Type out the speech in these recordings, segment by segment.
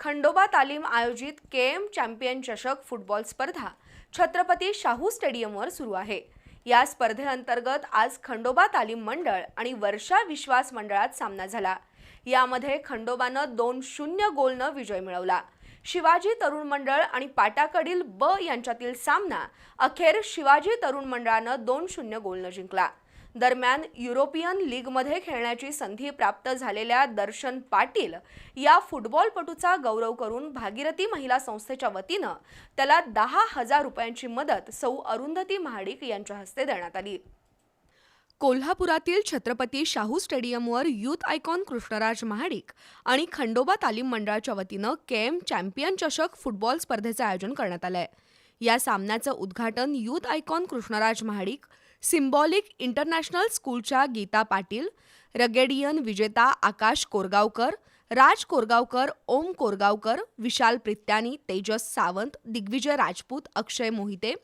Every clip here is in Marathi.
खंडोबा तालीम आयोजित के एम चॅम्पियन चषक फुटबॉल स्पर्धा छत्रपती शाहू स्टेडियमवर सुरू आहे. या स्पर्धेअंतर्गत आज खंडोबा तालीम मंडळ आणि वर्षा विश्वास मंडळात सामना झाला. यामध्ये खंडोबानं दोन शून्य गोलनं विजय मिळवला. शिवाजी तरुण मंडळ आणि पाटाकडील ब यांच्यातील सामना अखेर शिवाजी तरुण मंडळानं दोन शून्य गोलनं जिंकला. दरम्यान युरोपियन लीगमध्ये खेळण्याची संधी प्राप्त झालेल्या दर्शन पाटील या फुटबॉलपटूचा गौरव करून भागीरथी महिला संस्थेच्या वतीनं त्याला दहा हजार रुपयांची मदत सौ अरुंधती महाडिक यांच्या हस्ते देण्यात आली. कोल्हापुरातील छत्रपती शाहू स्टेडियमवर युथ आयकॉन कृष्णराज महाडिक आणि खंडोबा तालीम मंडळाच्या वतीनं के एम चॅम्पियन चषक फुटबॉल स्पर्धेचं आयोजन करण्यात आलंय. या सामन्याचं उद्घाटन youth icon Krishnaraj Mahadik symbolic international स्कूलच्या गीता पाटील रगेडियन विजेता आकाश कोरगावकर राज कोरगावकर ओम कोरगावकर विशाल प्रित्यानी तेजस सावंत दिग्विजय राजपूत अक्षय मोहिते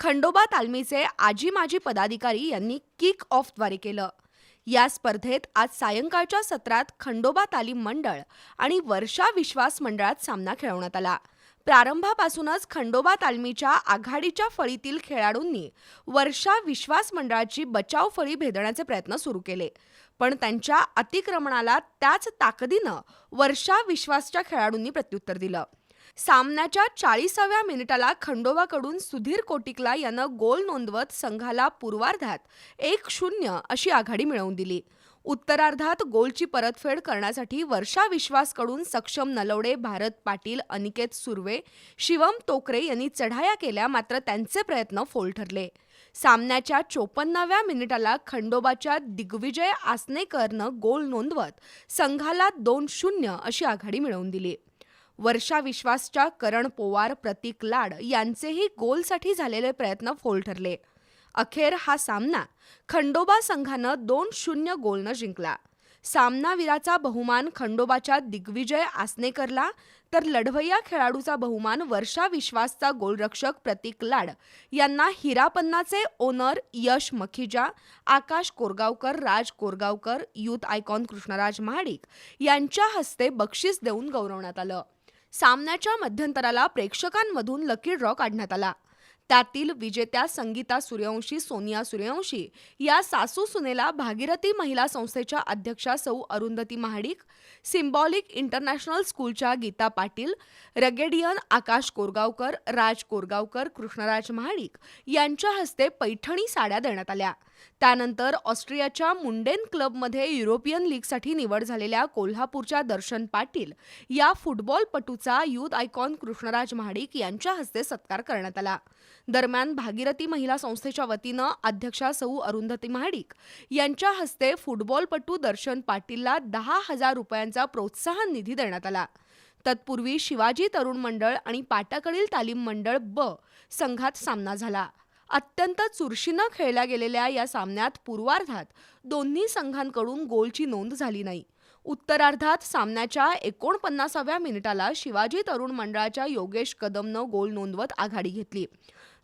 खंडोबा तालमीचे आजी माजी पदाधिकारी यांनी किक ऑफद्वारे केलं. या स्पर्धेत आज सायंकाळच्या सत्रात खंडोबा तालीम मंडळ आणि वर्षा विश्वास मंडळात सामना खेळवण्यात आला. प्रारंभापासूनच खंडोबा तालमीच्या आघाडीच्या फळीतील खेळाडूंनी वर्षा विश्वास मंडळाची बचाव फळी भेदण्याचे प्रयत्न सुरू केले. पण त्यांच्या अतिक्रमणाला त्याच ताकदीनं वर्षा विश्वासच्या खेळाडूंनी प्रत्युत्तर दिलं. सामन्याच्या चाळीसाव्या मिनिटाला खंडोबाकडून सुधीर कोटिकला यानं गोल नोंदवत संघाला पूर्वार्धात एक शून्य अशी आघाडी मिळवून दिली. उत्तरार्धात गोलची परतफेड करण्यासाठी वर्षा विश्वासकडून सक्षम नलवडे भारत पाटील अनिकेत सुर्वे शिवम तोकरे यांनी चढाया केल्या मात्र त्यांचे प्रयत्न फोल ठरले. सामन्याच्या चोपन्नाव्या मिनिटाला खंडोबाच्या दिग्विजय आसनेकरनं गोल नोंदवत संघाला दोन शून्य अशी आघाडी मिळवून दिली. वर्षा विश्वासच्या करण पोवार प्रतीक लाड यांचेही गोलसाठी झालेले प्रयत्न फोल ठरले. अखेर हा सामना खंडोबा संघानं दोन शून्य गोलनं जिंकला. सामनावीराचा बहुमान खंडोबाच्या दिग्विजय आसनेकरला तर लढवय्या खेळाडूचा बहुमान वर्षा विश्वासचा गोलरक्षक प्रतीक लाड यांना हिरापन्नाचे owner Yash Makhija Akash Korgaonkar Raj Korgaonkar youth icon Krishnaraj Mahadik यांच्या हस्ते बक्षीस देऊन गौरवण्यात आलं. सामन्याच्या मध्यंतराला प्रेक्षकांमधून लकी ड्रॉ काढण्यात आला. त्यातील विजेत्या संगीता सूर्यवंशी सोनिया सूर्यवंशी या सासू सुनेला भागीरथी महिला संस्थेच्या अध्यक्षा सौ अरुंधती महाडिक सिम्बॉलिक इंटरनॅशनल स्कूलच्या गीता पाटील रगेडियन आकाश कोरगावकर राज कोरगावकर कृष्णराज महाडिक यांच्या हस्ते पैठणी साड्या देण्यात आल्या. त्यानंतर ऑस्ट्रियाच्या मुंडेन क्लबमध्ये युरोपियन लीगसाठी निवड झालेल्या कोल्हापूरच्या दर्शन पाटील या फुटबॉलपटूचा युथ आयकॉन कृष्णराज महाडिक यांच्या हस्ते सत्कार करण्यात आला. दरम्यान भागीरथी महिला संस्थेच्या वतीनं अध्यक्षा सौ अरुंधती महाडिक यांच्या हस्ते फुटबॉलपटू दर्शन पाटीलला दहा हजार रुपयांचा प्रोत्साहन निधी देण्यात आला. तत्पूर्वी शिवाजी तरुण मंडळ आणि पाटाकडील तालीम मंडळ ब संघात सामना झाला. अत्यंत चुरशीनं खेळल्या गेलेल्या या सामन्यात पूर्वार्धात दोन्ही संघांकडून गोलची नोंद झाली नाही. उत्तरार्धात सामन्याच्या एकोणपन्नासाव्या मिनिटाला शिवाजी तरुण मंडळाच्या योगेश कदमनं गोल नोंदवत आघाडी घेतली.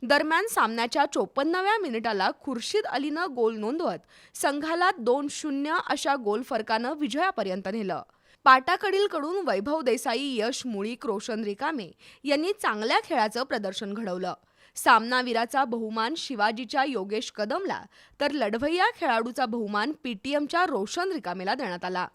दरम्यान सामन्याच्या चोपन्नाव्या मिनिटाला खुर्शीद अलीनं गोल नोंदवत संघाला दोन शून्य अशा गोल फरकानं विजयापर्यंत नेलं. पाटाकडीलकडून वैभव देसाई यश मुळीक रोशन रिकामे यांनी चांगल्या खेळाचं प्रदर्शन घडवलं. सामनावीराचा बहुमान शिवाजीच्या योगेश कदमला तर लढवय्या खेळाडूचा बहुमान पीटीएमच्या रोशन रिकामेला देण्यात आला.